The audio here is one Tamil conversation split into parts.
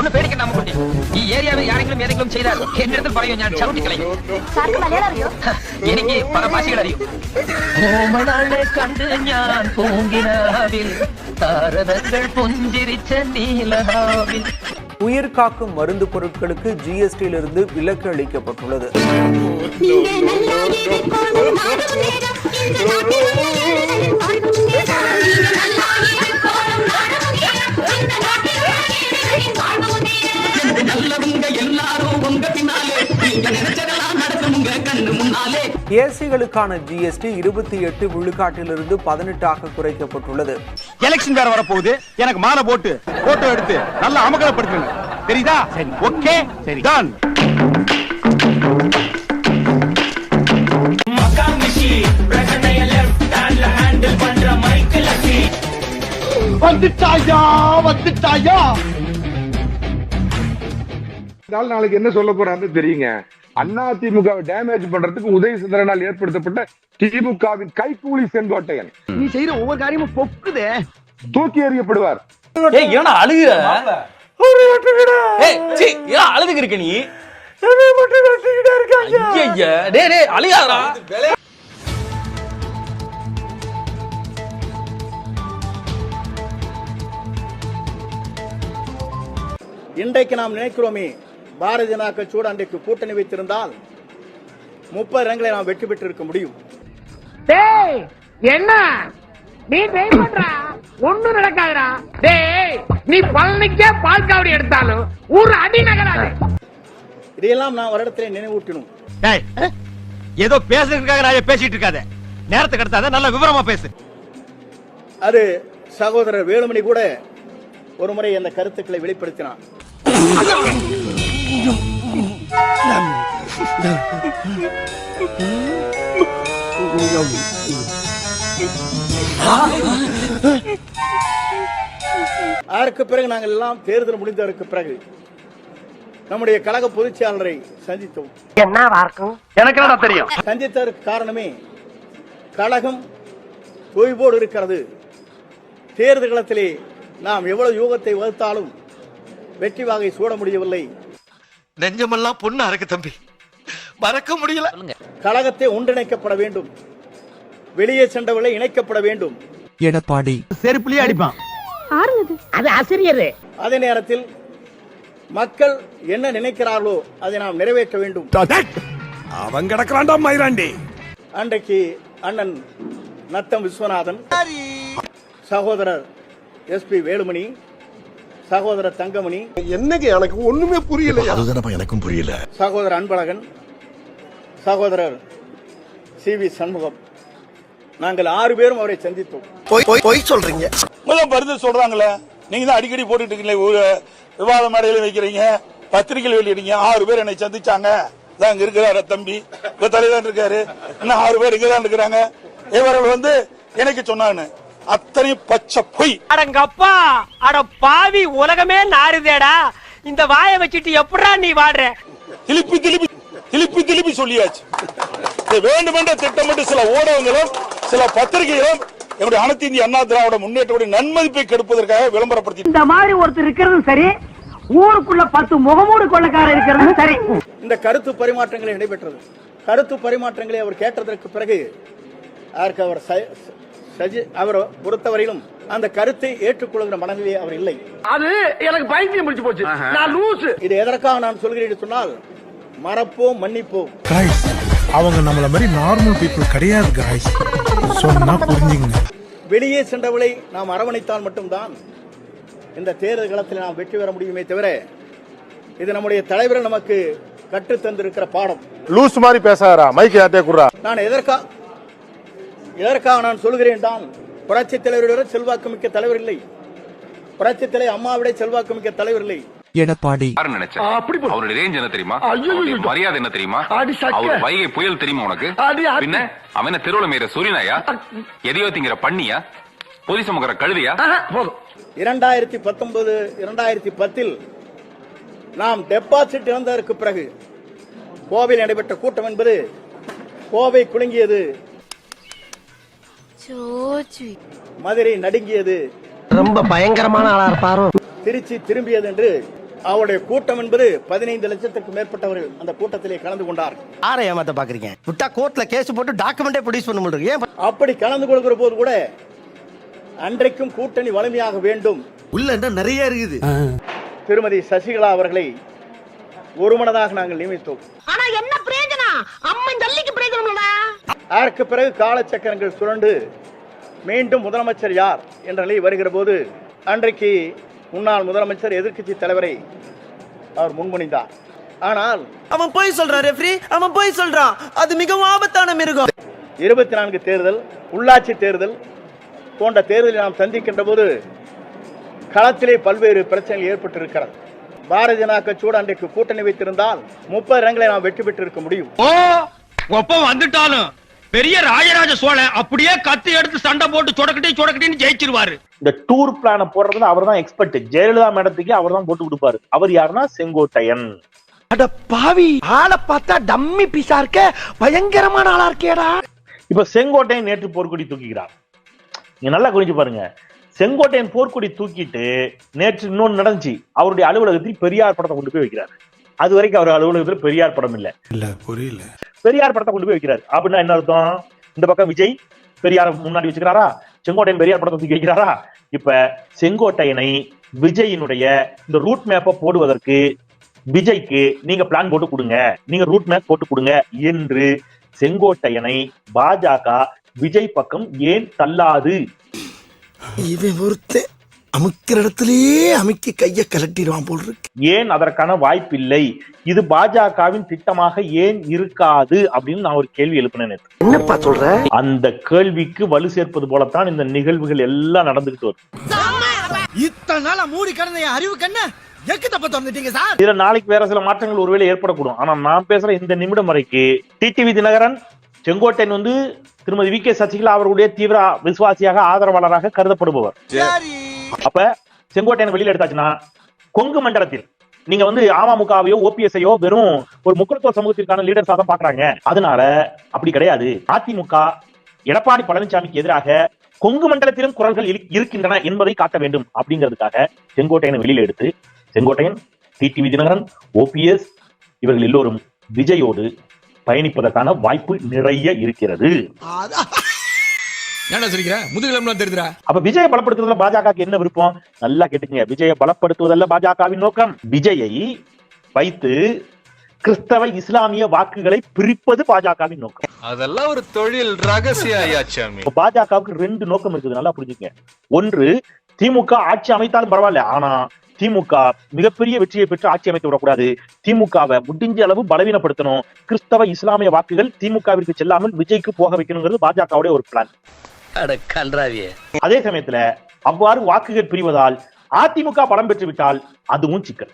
ഒന്ന് പേടിക്കണ്ട അമ്മുക്കുട്ടി ഈ ഏരിയാവിൽ ആരെങ്കിലും ഏതെങ്കിലും ചെയ്താൽ എന്റെ അടുത്ത് പറയൂ ഞാൻ ചവിട്ടിക്കളയും സാർക്ക് മലയാളം അറിയോ എനിക്ക് പല ഭാഷകൾ അറിയും ഓമനാളെ കണ്ട് ഞാൻ പൂങ്കിനാവിൽ താരതങ്ങൾ പുഞ്ചിരിച്ച നീലഹാവിൽ உயிர் காக்கும் மருந்து பொருட்களுக்கு ஜிஎஸ்டியிலிருந்து விலக்கு அளிக்கப்பட்டுள்ளது நீங்க ஏசிகளுக்கான ஜிஎஸ்டி இருபத்தி எட்டு விழுக்காட்டிலிருந்து பதினெட்டாக குறைக்கப்பட்டுள்ளது. எலெக்ஷன் வேற வரப்போகுது. எனக்கு மாலை போட்டு போட்டோ எடுத்து நல்லா அமகலப்படுத்துங்க தெரியுதா? ஓகே. சரி. டன் வந்துட்டாயா? வந்துட்டாயா? நாள் நாளைக்கு என்ன சொல்ல போறான்னு தெரியுங்க. அண்ணா திமுக டேமேஜ் பண்றதுக்கு உதய சுந்தரனால் ஏற்படுத்தப்பட்ட திமுகவின் கைகூலி செங்கோட்டையன். நீ செய்யற ஒவ்வொரு காரியமும் பொக்குதே. தூக்கி எறியப்படுவார். ஏய் ஏன்னா ஏன் அழுதுக்கு இருக்க நீ? ஐயய்ய. டேய் டேய் அழுகாதடா. இன்றைக்கு நாம் நினைக்கிறோமே பாரதிய ஜனதா கட்சியோடு அன்றைக்கு கூட்டணி வைத்திருந்தால் முப்பது இடங்களை நாம் வெற்றி பெற்றிருக்க முடியும். டேய் என்ன? நீ ட்ரை பண்றா? ஒண்ணும் நடக்காதுடா. டேய் நீ பழனிக்கே பால் காவடி எடுத்தாலும் ஊர் அடி நகராது. இதையெல்லாம் நாம் வருடத்திலே நினைவூட்டினோம். டேய் ஏதோ பேசுறதுக்காக நான் பேசிட்டு இருக்காத. நேரத்தை கடத்தாத நல்ல விவரமா பேசு. அது சகோதரர் வேலுமணி கூட ஒரு முறை அந்த கருத்துக்களை வெளிப்படுத்தினார். அதற்கு பிறகு நாங்கள் எல்லாம் தேர்தல் முடிந்ததற்கு பிறகு நம்முடைய கழக பொதுச் சந்தித்தோம். எனக்கு என்ன தெரியும்? சந்தித்ததற்கு காரணமே கழகம் தொய்வோடு இருக்கிறது. தேர்தல் களத்திலே நாம் எவ்வளவு யூகத்தை வகுத்தாலும் வெற்றி வாகை சூட முடியவில்லை. நெஞ்சமெல்லாம் பொண்ணா இருக்கு தம்பி. மறக்க முடியல. கழகத்தை ஒன்றிணைக்கப்பட வேண்டும். வெளியே சென்றவர்களை இணைக்கப்பட வேண்டும். எடப்பாடி. செருப்புலயே அடிப்பான். அது ஆசிரியர். அதே நேரத்தில் மக்கள் என்ன நினைக்கிறார்களோ அதை நாம் நிறைவேற்ற வேண்டும். அவன் கிடக்குறான்டா மயிராண்டி அன்றைக்கு அண்ணன் நத்தம் விஸ்வநாதன் சகோதரர் எஸ்பி வேலுமணி சகோதரர் தங்கமணி. என்னங்க எனக்கு ஒண்ணுமே புரியல அதுதானப்பா எனக்கும் புரியல. சகோதரர் அன்பழகன் சகோதரர் சி. வி. சண்முகம். நாங்கள் ஆறு பேரும் அவரை சந்தித்தோம். பொய் சொல்றீங்க. முதல் மருந்து சொல்றாங்கல்ல நீங்க தான் அடிக்கடி போட்டுட்டு இருக்கீங்களே விவாத மேடையில வைக்கிறீங்க பத்திரிகையில் வெளியிடுங்க ஆறு பேர் என்னை சந்திச்சாங்க. இதான் இங்க இருக்கிறாரு தம்பி. தலைவர் இருக்காரு. இன்னும் ஆறு பேர் இங்கதான் இருக்கிறாங்க. இவர்கள் வந்து எனக்கு சொன்னாங்க அத்தனை பச்சை பொய். அடங்கப்பா அட பாவி உலகமே நாறுதேடா. இந்த வாயை வச்சுட்டு எப்படா நீ வாடுற திருப்பி திருப்பி திருப்பி திருப்பி சொல்லியாச்சு. வேண்டுமென்ற திட்டமிட்டு சில ஊடகங்களும் சில பத்திரிகைகளும் என்னுடைய அனைத்து இந்திய அண்ணா திராவிட முன்னேற்றக்கூடிய நன்மதிப்பை கெடுப்பதற்காக விளம்பரப்படுத்தி இந்த மாதிரி ஒருத்தர் இருக்கிறது சரி ஊருக்குள்ள பத்து முகமூடு கொள்ளக்காரர் இருக்கிறது சரி. இந்த கருத்து பரிமாற்றங்களை நடைபெற்றது. கருத்து பரிமாற்றங்களை அவர் கேட்டதற்கு பிறகு அதற்கு அவர் ச- சஜி- அவர் பொறுத்தவரையிலும் அந்த கருத்தை ஏற்றுக்கொள்கிற மனநிலை அவர் இல்லை. அது எனக்கு பைத்தியம் முடிச்சு போச்சு. நான் லூசு. இது எதற்காக நான் சொல்கிறேன் என்று சொன்னால் மறப்போம் மன்னிப்போம். அவங்க நம்மள மாதிரி நார்மல் பீப்புள் கிடையாது காய்ஸ் சொன்னா புரிஞ்சுங்க. வெளியே சென்றவளை நாம் அரவணைத்தால் மட்டும்தான் இந்த தேர்தல் களத்தில் நாம் வெற்றி பெற முடியுமே தவிர இது நம்முடைய தலைவர் நமக்கு கற்றுத் தந்திருக்கிற பாடம். லூஸ் மாதிரி பேசாரா மைக் யார்ட்டே குடுறா. நான் எதற்காக எதற்காக நான் சொல்கிறேன் தான் புரட்சி தலைவரோட செல்வாக்கு மிக்க தலைவர் இல்லை. புரட்சி தலைவர் அம்மாவிட செல்வாக்கு மிக்க தலைவர் இல்லை. எடப்பாடி. அவருடைய ரேஞ்ச் என்ன தெரியுமா? மரியாதை என்ன தெரியுமா? அடி சக்க. அவர் வைகை புயல் தெரியுமா உனக்கு? அடி அடி. பின்ன அவன தெருவுல மீற சூரியனாயா? எதையோ திங்கிற பண்ணியா? பொதி சுமக்கிற கழுதியா? இரண்டாயிரத்தி பத்தொன்பது இரண்டாயிரத்தி பத்தில் நாம் டெபாசிட் இழந்ததற்கு பிறகு கோவையில் நடைபெற்ற கூட்டம் என்பது கோவை குலுங்கியது. மதுரை நடுங்கியது. ரொம்ப பயங்கரமான ஆளா இருப்பாரோ? திருச்சி திரும்பியது என்று அவருடைய கூட்டம் என்பது பதினைந்து லட்சத்துக்கு மேற்பட்டவர்கள் அந்த கூட்டத்திலே கலந்து கொண்டார்கள் ஆரை ஏமாத்த பாக்குறீங்க? விட்டா கோர்ட்ல கேஸ் போட்டு டாக்குமெண்டே ப்ரொடியூஸ் பண்ண முடியும் ஏன் அப்படி கலந்து கொள்கிற போது கூட அன்றைக்கும் கூட்டணி வலிமையாக வேண்டும். உள்ள என்ன நிறைய இருக்குது. திருமதி சசிகலா அவர்களை ஒருமனதாக நாங்கள் நியமித்தோம். ஆனா என்ன பிரயோஜனம்? அம்மன் ஜல்லிக்கு பிரயோஜனம் அதற்கு பிறகு காலச்சக்கரங்கள் சுரண்டு மீண்டும் முதலமைச்சர் யார் என்ற நிலை வருகிற போது அன்றைக்கு முன்னாள் முதலமைச்சர் எதிர்க்கட்சி தலைவரை அவர் முன்மொழிந்தார். ஆனால் அவன் போய் சொல்றான் ரெஃப்ரி அவன் போய் சொல்றான். அது மிகவும் ஆபத்தான மிருகம். இருபத்தி நான்கு தேர்தல் உள்ளாட்சி தேர்தல் போன்ற தேர்தலை நாம் சந்திக்கின்ற போது களத்திலே பல்வேறு பிரச்சனைகள் ஏற்பட்டிருக்கிறது. பாரதிய ஜனதா கட்சியோடு அன்றைக்கு கூட்டணி வைத்திருந்தால் முப்பது இடங்களை நாம் வெற்றி பெற்றிருக்க முடியும். வந்துட்டாலும் பெரிய ராஜராஜ சோழன் அப்படியே கத்தி எடுத்து சண்டை போட்டு சொடக்கட்டி சொடக்கட்டின்னு ஜெயிச்சிருவாரு. இந்த டூர் பிளான போடுறதுல அவர் தான் எக்ஸ்பர்ட் ஜெயலலிதா மேடத்துக்கு அவர் தான் போட்டு கொடுப்பாரு. அவர் யாருன்னா செங்கோட்டையன். அட பாவி ஆளை பார்த்தா டம்மி பீஸா இருக்க பயங்கரமான ஆளா இருக்கேடா. இப்ப செங்கோட்டையன் நேற்று போர்க்கொடி தூக்கிக்கிறார் நீங்க நல்லா குறிஞ்சு பாருங்க. செங்கோட்டையன் போர்க்கொடி தூக்கிட்டு நேற்று இன்னொன்னு நடந்துச்சு. அவருடைய அலுவலகத்தில் பெரியார் படத்தை கொண்டு போய் வைக்கிறார். அது வரைக்கும் அவர் அலுவலகத்தில் பெரியார் படம் இல்ல. இல்ல புரியல. பெரியார் படத்தை கொண்டு போய் வைக்கிறார். அப்படின்னா என்ன அர்த்தம்? இந்த பக்கம் விஜய் பெரியார் முன்னாடி வச்சுக்கிறாரா? செங்கோட்டையன் பெரியார் படத்தை தூக்கி வைக்கிறாரா? இப்ப செங்கோட்டையனை விஜயினுடைய இந்த ரூட் மேப்பை போடுவதற்கு விஜய்க்கு நீங்க பிளான் போட்டு கொடுங்க. நீங்க ரூட் மேப் போட்டு கொடுங்க என்று செங்கோட்டையனை பாஜக விஜய் பக்கம் ஏன் தள்ளாது? இவன் ஒருத்தன். அமுக்கிற இடத்துலயே அமுக்கி கைய கலட்டிடுவான் போல் இருக்கு. ஏன் அதற்கான வாய்ப்பில்லை? இது பாஜகவின் திட்டமாக ஏன் இருக்காது? அப்படின்னு நான் ஒரு கேள்வி எழுப்பினேன் நேத்து. என்னப்பா சொல்ற? அந்த கேள்விக்கு வலு சேர்ப்பது போலத்தான் இந்த நிகழ்வுகள் எல்லாம் நடந்துகிட்டு வருது. இத்தனை நாளா மூடி கடந்த அறிவு கண்ண இதுல நாளைக்கு வேற சில மாற்றங்கள் ஒருவேளை ஏற்படக்கூடும். ஆனா நான் பேசுற இந்த நிமிடம் வரைக்கும் டிடிவி தினகரன் செங்கோட்டையன் வந்து திருமதி வி கே சசிகலா அவர்களுடைய தீவிர விசுவாசியாக ஆதரவாளராக கருதப்படுபவர். அப்ப செங்கோட்டையன் வெளியில எடுத்தாச்சுன்னா கொங்கு மண்டலத்தில் நீங்க வந்து அமமுகவையோ ஓபிஎஸ்ஐயோ வெறும் ஒரு முக்கியத்துவ சமூகத்திற்கான லீடர்ஸா தான் பாக்குறாங்க. அதனால அப்படி கிடையாது. அதிமுக எடப்பாடி பழனிசாமிக்கு எதிராக கொங்கு மண்டலத்திலும் குரல்கள் இருக்கின்றன என்பதை காட்ட வேண்டும் அப்படிங்கிறதுக்காக செங்கோட்டையனை வெளியில எடுத்து செங்கோட்டையன் டிடிவி தினகரன் ஓபிஎஸ் இவர்கள் எல்லோரும் விஜயோடு பயணிப்பதற்கான வாய்ப்பு நிறைய இருக்கிறது. என்ன சொல்லிக்கிற முதுகிழம்புலாம் தெரியுதுடா. அப்ப விஜய பலப்படுத்துவதில் பாஜக என்ன விருப்பம்? நல்லா கேட்டுக்கங்க. விஜய பலப்படுத்துவதல்ல பாஜகவின் நோக்கம்? விஜயை வைத்து கிறிஸ்தவ இஸ்லாமிய வாக்குகளை பிரிப்பது பாஜகவின் நோக்கம். அதெல்லாம் ஒரு தொழில் ரகசிய ஐயாச்சாமி பாஜகவுக்கு ரெண்டு நோக்கம் இருக்குது. நல்லா புரிஞ்சுக்கங்க. ஒன்று திமுக ஆட்சி அமைத்தாலும் பரவாயில்ல. ஆனா திமுக மிகப்பெரிய வெற்றியை பெற்று ஆட்சி அமைத்து விடக்கூடாது. திமுகவை முடிஞ்ச அளவு பலவீனப்படுத்தணும். கிறிஸ்தவ இஸ்லாமிய வாக்குகள் திமுகவிற்கு செல்லாமல் விஜய்க்கு போக வைக்கணுங்கிறது பாஜகவுடைய ஒரு பிளான் அதே சமயத்துல அவ்வாறு வாக்குகள் பிரிவதால் அதிமுக பலம் பெற்று விட்டால் அதுவும் சிக்கல்.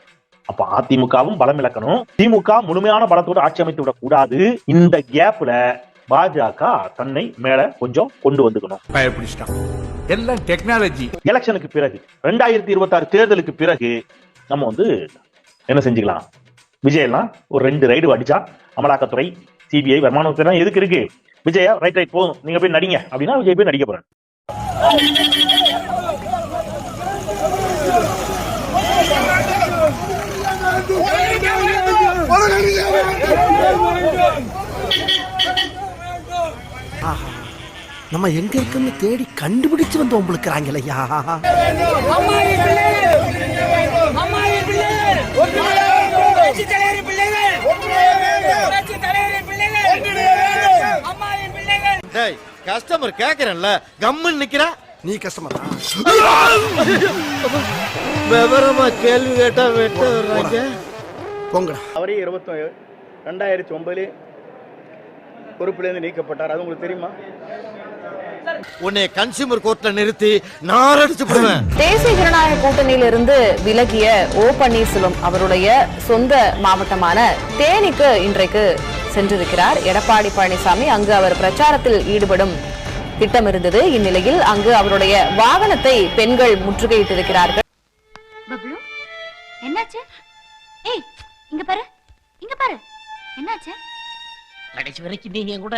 அப்ப அதிமுகவும் பலம் இழக்கணும். திமுக முழுமையான பலத்தோடு ஆட்சி அமைத்து விடக் கூடாது. இந்த கேப்ல பாஜக தன்னை மேல கொஞ்சம் கொண்டு வந்துக்கணும். எல்லாம் டெக்னாலஜி எலெக்ஷனுக்கு பிறகு ரெண்டாயிரத்தி இருபத்தி ஆறு தேர்தலுக்கு பிறகு நம்ம வந்து என்ன செஞ்சுக்கலாம்? விஜயெல்லாம் ஒரு ரெண்டு ரைடு அடிச்சா அமலாக்கத்துறை சிபிஐ வருமானத்துறை எதுக்கு இருக்கு? விஜயா ரைட் ரைட் போதும். நீங்க போய் நடிங்க. அப்படின்னா விஜய் போய் நடிக்க போறேன் நம்ம எங்க இருக்கோம்னு தேடி கண்டுபிடிச்சு வந்து உங்களுக்கு ஐயா கஸ்டமர் கேக்குறேன்ல கம்முன்னு நிக்கிறா. நீ கஷ்டமா விவரமா கேள்வி கேட்டா வெட்ட வர்றாங்க. போங்கடா. அவரே இருபத்தி ரெண்டாயிரத்தி ஒன்பதுல பொறுப்பிலிருந்து நீக்கப்பட்டார். அது உங்களுக்கு தெரியுமா? உன்னை கன்சியூமர் கோர்ட்ல நிறுத்தி நான் அடிச்சு போடுவேன் தேசிய ஜனநாயக கூட்டணியிலிருந்து விலகிய ஓ பன்னீர்செல்வம் அவருடைய சொந்த மாவட்டமான தேனிக்கு இன்றைக்கு சென்றிருக்கிறார். எடப்பாடி பழனிசாமி அங்கு அவர் பிரச்சாரத்தில் ஈடுபடும் திட்டம் இருந்தது. இந்நிலையில் அங்கு அவருடைய வாகனத்தை பெண்கள் முற்றுகையிட்டிருக்கிறார்கள். பப்ளு என்னாச்சு? ஏய் இங்க பாரு இங்க பாரு என்னாச்சு? கடைசி வரைக்கும் நீங்க கூட